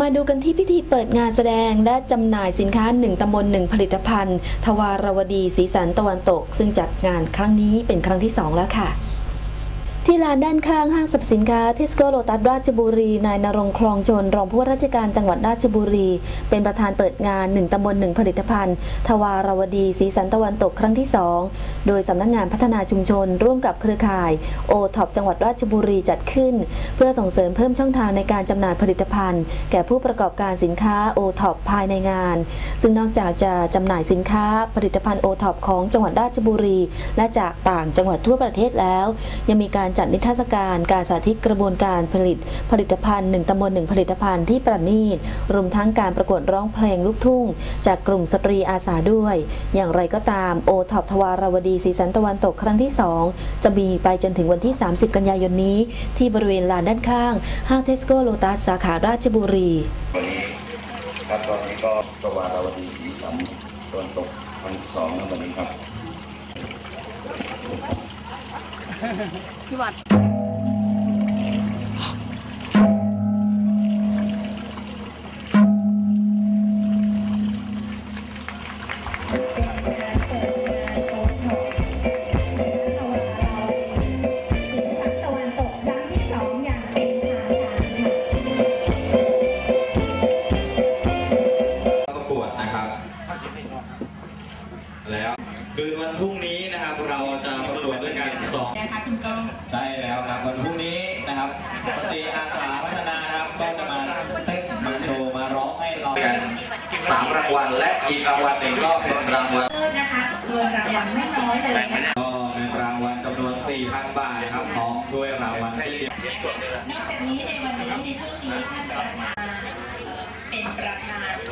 มาดูกันที่พิธีเปิดงานแสดงและจำหน่ายสินค้า 1ตำบล1ผลิตภัณฑ์ ทวารวดีสีสันตะวันตก ซึ่งจัดงานครั้งนี้เป็นครั้งที่ 2 แล้วค่ะ ที่ลานด้านข้างห้างสรรพสินค้าเทสโก้โลตัสราชบุรี นายนรงคลองจนรองผู้ว่าราชการจังหวัดราชบุรี เป็นประธานเปิดงาน 1ตำบล1ผลิตภัณฑ์ ทวารวดีสีสันตะวันตกครั้งที่ 2 โดยสำนักงานพัฒนาชุมชน ร่วมกับเครือข่ายโอท็อปจังหวัดราชบุรีจัดขึ้น เพื่อส่งเสริมเพิ่มช่องทางในการจำหน่ายผลิตภัณฑ์ แก่ผู้ประกอบการสินค้าโอท็อปภายในงาน ซึ่งนอกจากจะจำหน่ายสินค้าผลิตภัณฑ์โอท็อปของจังหวัดราชบุรี และจากต่างจังหวัดทั่วประเทศแล้ว ยังมีการจัดนิทรรศการการสาธิตกระบวนการผลิตผลิตภัณฑ์หนึ่งตำบลหนึ่งผลิตภัณฑ์ที่ประณีต รวมทั้งการประกวดร้องเพลงลูกทุ่ง จากกลุ่มสตรีอาสาด้วย อย่างไรก็ตามโอท็อปทวารวดีสีสันตะวันตกครั้งที่ 2 จะมีไปจนถึงวันที่ 30 กันยายนนี้ ที่บริเวณลานด้านข้างห้างเทสโก้โลตัสสาขาราชบุรีครับตอนนี้ก็สวารวดีสีสันตะวันตกครั้งที่สองนะวันนี้ครับ ตะ คืนวันพรุ่งนี้นะครับเราจะประกวดด้วยกันสองใช่แล้วครับวันพรุ่งนี้นะครับสตรีอาสาพัฒนานะครับก็จะมาเต้นมาโชว์มาร้องให้เรากันสามรางวัลและอีกรางวัลหนึ่งก็เป็นรางวัลเลิศนะคะเงินรางวัลไม่น้อยเลยนะคะก็เงินรางวัลจำนวน4,000บาทครับพร้อมถ้วยรางวัลเช่นเดียวนอกจากนี้